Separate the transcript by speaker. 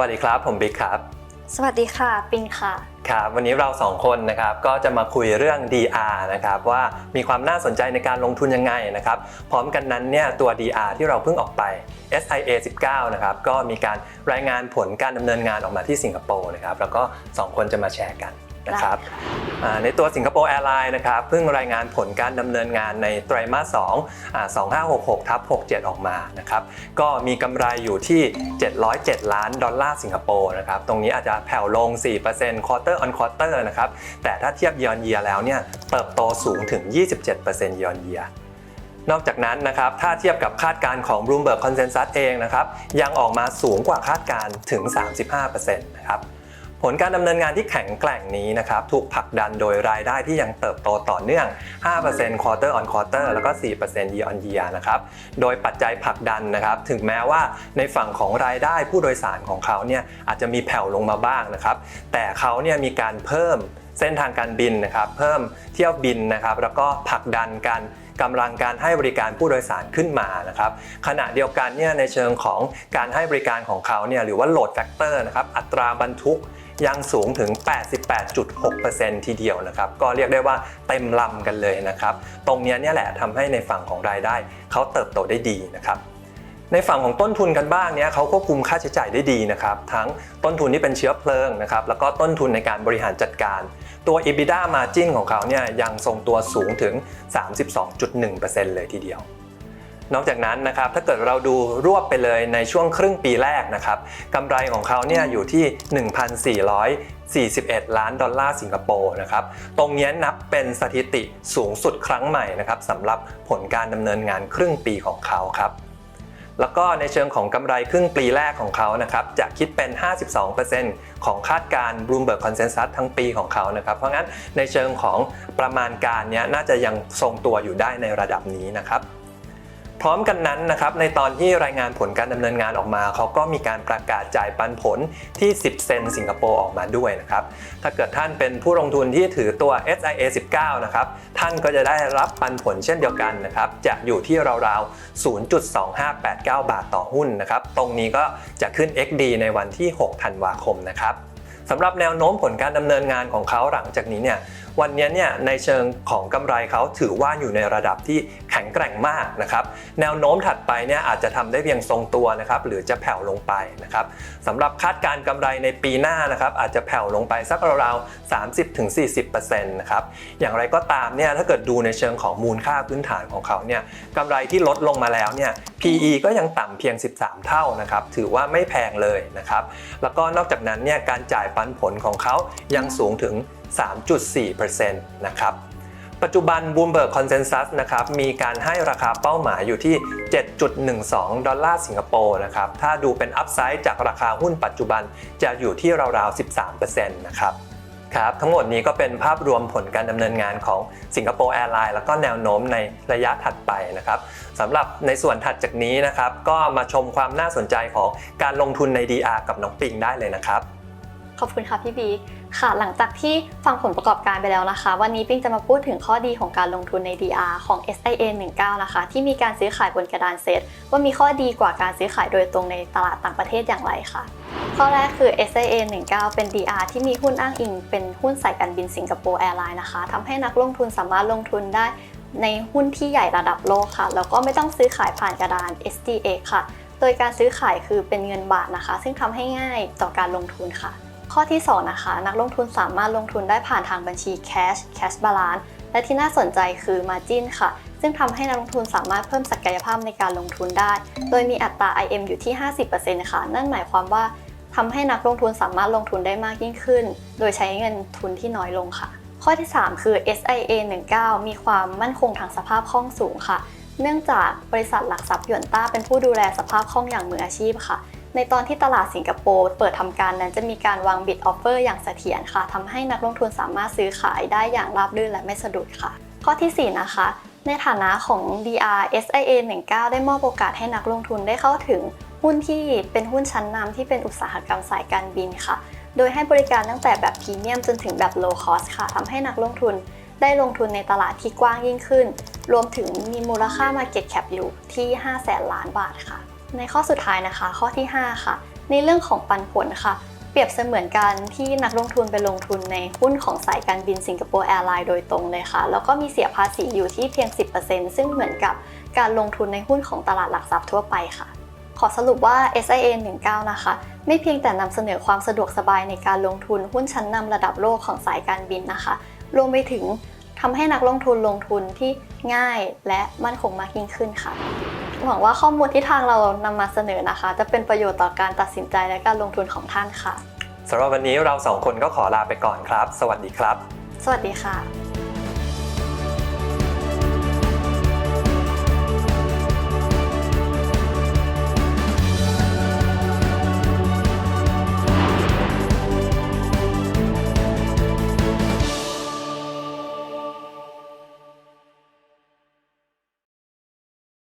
Speaker 1: วัสดีครับ ผมบิ๊กครับ
Speaker 2: สวัสดีค่ะ ปิงค่ะ
Speaker 1: ครับวันนี้เราสองคนนะครับก็จะมาคุยเรื่อง DR นะครับว่ามีความน่าสนใจในการลงทุนยังไงนะครับพร้อมกันนั้นเนี่ยตัว DR ที่เราเพิ่งออกไป SIA 19นะครับก็มีการรายงานผลการดำเนินงานออกมาที่สิงคโปร์นะครับแล้วก็สองคนจะมาแชร์กัน นะครับอ่าในตัวสิงคโปร์แอร์ไลน์นะครับเพิ่งรายงานผลการดำเนินงานในไตรมาส2อ่า2566ทับ67 ออกมานะครับก็มีกำไรอยู่ที่ 707 ล้านดอลลาร์สิงคโปร์นะครับตรงนี้อาจจะแผ่วลง 4% quarter on quarter นะครับแต่ถ้าเทียบ year on year แล้วเนี่ยเติบโตสูงถึง 27% year on year นอกจากนั้นนะครับ ถ้าเทียบกับคาดการณ์ของ Bloomberg Consensus เองนะครับ ยังออกมาสูงกว่าคาดการณ์ถึง 35%นะครับผ ลการดำเนินงานที่แข็งแกร่งนี้นะครับถูกผลักดันโดยรายได้ที่ยังเติบโตต่อเนื่อง 5% quarter on quarter แล้วก็ 4% year on year นะครับ โดยปัจจัยผลักดันนะครับ ถึงแม้ว่าในฝั่งของรายได้ผู้โดยสารของเขาเนี่ยอาจจะมีแผ่วลงมาบ้างนะครับ แต่เขาเนี่ยมีการเพิ่มเส้นทางการบินนะครับเพิ่มเที่ยวบินนะครับแล้วก็ผลักดันการกำลังการให้บริการผู้โดยสารขึ้นมานะครับขณะเดียวกันเนี่ยในเชิงของการให้บริการของเขาเนี่ยหรือว่า load factor นะครับอัตราบรรทุก ยังสูงถึง 88.6%ทีเดียวนะครับ ก็เรียกได้ว่าเต็มลำกันเลยนะครับ ตรงนี้เนี่ยแหละทำให้ในฝั่งของรายได้เขาเติบโตได้ดีนะครับในฝั่งของต้นทุนกันบ้างเนี่ยเขาควบคุมค่าใช้จ่ายได้ดีนะครับทั้งต้นทุนที่เป็นเชื้อเพลิงนะครับแล้วก็ต้นทุนในการบริหารจัดการ ตัว EBITDA margin ของเขาเนี่ยยังทรงตัวสูงถึง 32.1%เลยทีเดียว นอกจากนั้นนะครับถ้าเกิดเราดูรวบไปเลยในช่วงครึ่งปีแรกนะครับกำไรของเขาเนี่ยอยู่ที่ 1,441 ล้านดอลลาร์สิงคโปร์นะครับตรงนี้นับเป็นสถิติสูงสุดครั้งใหม่นะครับสำหรับผลการดำเนินงานครึ่งปีของเขาครับแล้วก็ในเชิงของกำไรครึ่งปีแรกของเขานะครับจะคิดเป็น 52%ของคาดการณ์ Bloomberg Consensus ทั้งปีของเขานะครับเพราะงั้นในเชิงของประมาณการเนี้ยน่าจะยังทรงตัวอยู่ได้ในระดับนี้นะครับ พร้อมกันนั้นนะครับในตอนที่รายงานผลการดำเนินงานออกมา เขาก็มีการประกาศจ่ายปันผลที่ 10 เซนสิงคโปร์ออกมาด้วยนะครับถ้าเกิดท่านเป็นผู้ลงทุนที่ถือตัว SIA 19 นะครับท่านก็จะได้รับปันผลเช่นเดียวกันนะครับจะอยู่ที่ราวๆ 0.2589 บาทต่อหุ้นนะครับตรงนี้ก็จะขึ้น XD ในวันที่ 6 ธันวาคมนะครับสำหรับแนวโน้มผลการดำเนินงานของเขาหลังจากนี้เนี่ยวันนี้เนี่ยในเชิงของกำไรเขาถือว่าอยู่ในระดับที่ งแกร่งมากนะครับแนวโน้มถัดไปเนี่ยอาจจะทำได้เพียงทรงตัวนะครับหรือจะแผ่วลงไปนะครับสำหรับคาดการณ์กำไรในปีหน้านะครับอาจจะแผ่วลงไปสักราวๆ30-40%นะครับอย่างไรก็ตามเนี่ยถ้าเกิดดูในเชิงของมูลค่าพื้นฐานของเขาเนี่ยกำไรที่ลดลงมาแล้วเนี่ย PE ก็ยังต่ำเพียง 13 เท่านะครับถือว่าไม่แพงเลยนะครับแล้วก็นอกจากนั้นเนี่ยการจ่ายปันผลของเขายังสูงถึง 3.4%นะครับ ปัจจุบัน Bloomberg Consensus นะครับมีการให้ราคาเป้าหมายอยู่ที่ 7.12 ดอลลาร์สิงคโปร์นะครับถ้าดูเป็นอัพไซด์จากราคาหุ้นปัจจุบันจะอยู่ที่ราวๆ 13%นะครับครับทั้งหมดนี้ก็เป็นภาพรวมผลการดำเนินงานของสิงคโปร์แอร์ไลน์แล้วก็แนวโน้มในระยะถัดไปนะครับสำหรับในส่วนถัดจากนี้นะครับ ก็มาชมความน่าสนใจของการลงทุนใน DR กับน้องปิงได้เลยนะครับ
Speaker 2: ขอบคุณค่ะพี่บิ๊ก ค่ะ หลังจากที่ฟังผลประกอบการไปแล้วนะคะ วันนี้ปิ๊งจะมาพูดถึงข้อดีของการลงทุนใน DR ของ SIA 19นะคะ ที่มีการซื้อขายบนกระดานเซ็ตว่ามีข้อดีกว่าการซื้อขายโดยตรงในตลาดต่างประเทศอย่างไรค่ะ ข้อแรกคือ SIA 19เป็น DR ที่มีหุ้นอ้างอิง เป็นหุ้นสายการบินสิงคโปร์แอร์ไลน์นะคะทำให้นักลงทุนสามารถลงทุนได้ในหุ้นที่ใหญ่ระดับโลกค่ะ แล้วก็ไม่ต้องซื้อขายผ่านกระดาน SDX ค่ะ โดยการซื้อขายคือเป็นเงินบาทนะคะ ซึ่งทำให้ง่ายต่อการลงทุนค่ะ ข้อที่ 2 นะคะ นักลงทุนสามารถลงทุนได้ผ่านทางบัญชี cash cash balance และที่น่าสนใจคือ margin ค่ะ ซึ่งทำให้นักลงทุนสามารถเพิ่มศักยภาพในการลงทุนได้ โดยมีอัตรา IM อยู่ที่ 50%ค่ะ นั่นหมายความว่าทำให้นักลงทุนสามารถลงทุนได้มากยิ่งขึ้น โดยใช้เงินทุนที่น้อยลงค่ะ ข้อที่ 3 คือ SIA 19มีความมั่นคงทางสภาพคล่องสูงค่ะ เนื่องจากบริษัทหลักทรัพย์หยวนต้าเป็นผู้ดูแลสภาพคล่องอย่างมืออาชีพค่ะ ในตอนที่ตลาดสิงคโปร์เปิดทำการนั้นจะมีการวางบิดออฟเฟอร์อย่างเสถียรค่ะทำให้นักลงทุนสามารถซื้อขายได้อย่างราบรื่นและไม่สะดุดค่ะ ข้อทีสี่ 4 นะคะ ในฐานะของ DR SIA 19ได้มอบโอกาสให้นักลงทุนได้เข้าถึงหุ้นที่เป็นหุ้นชั้นนำที่เป็นอุตสาหกรรมสายการบินค่ะ โดยให้บริการตั้งแต่แบบพรีเมียมจนถึงแบบ low cost ค่ะทำให้นักลงทุนได้ลงทุนในตลาดที่กว้างยิ่งขึ้น รวมถึงมีมูลค่า Market Cap อยู่ที่ 5 0 0แสนล้านบาทค่ะ ในข้อสุดท้ายนะคะ ข้อที่ 5 ค่ะ ในเรื่องของปันผลค่ะ เปรียบเสมือนการที่นักลงทุนไปลงทุนในหุ้นของสายการบินสิงคโปร์แอร์ไลน์โดยตรงเลยค่ะ แล้วก็มีเสียภาษีอยู่ที่เพียง 10%ซึ่งเหมือนกับการลงทุนในหุ้นของตลาดหลักทรัพย์ทั่วไปค่ะ ขอสรุปว่า SIA 19 นะคะ ไม่เพียงแต่นำเสนอความสะดวกสบายในการลงทุนหุ้นชั้นนำระดับโลกของสายการบินนะคะ รวมไปถึงทำให้นักลงทุนลงทุนที่ง่ายและมั่นคงมากยิ่งขึ้นค่ะ หวังว่าข้อมูลที่ทางเรานำมาเสนอนะคะ จะเป็นประโยชน์ต่อการตัดสินใจและการลงทุนของท่านค่ะ
Speaker 1: สำหรับวันนี้เราสองคนก็ขอลาไปก่อนครับ สวัสดีครับ
Speaker 2: สวัสดีค่ะ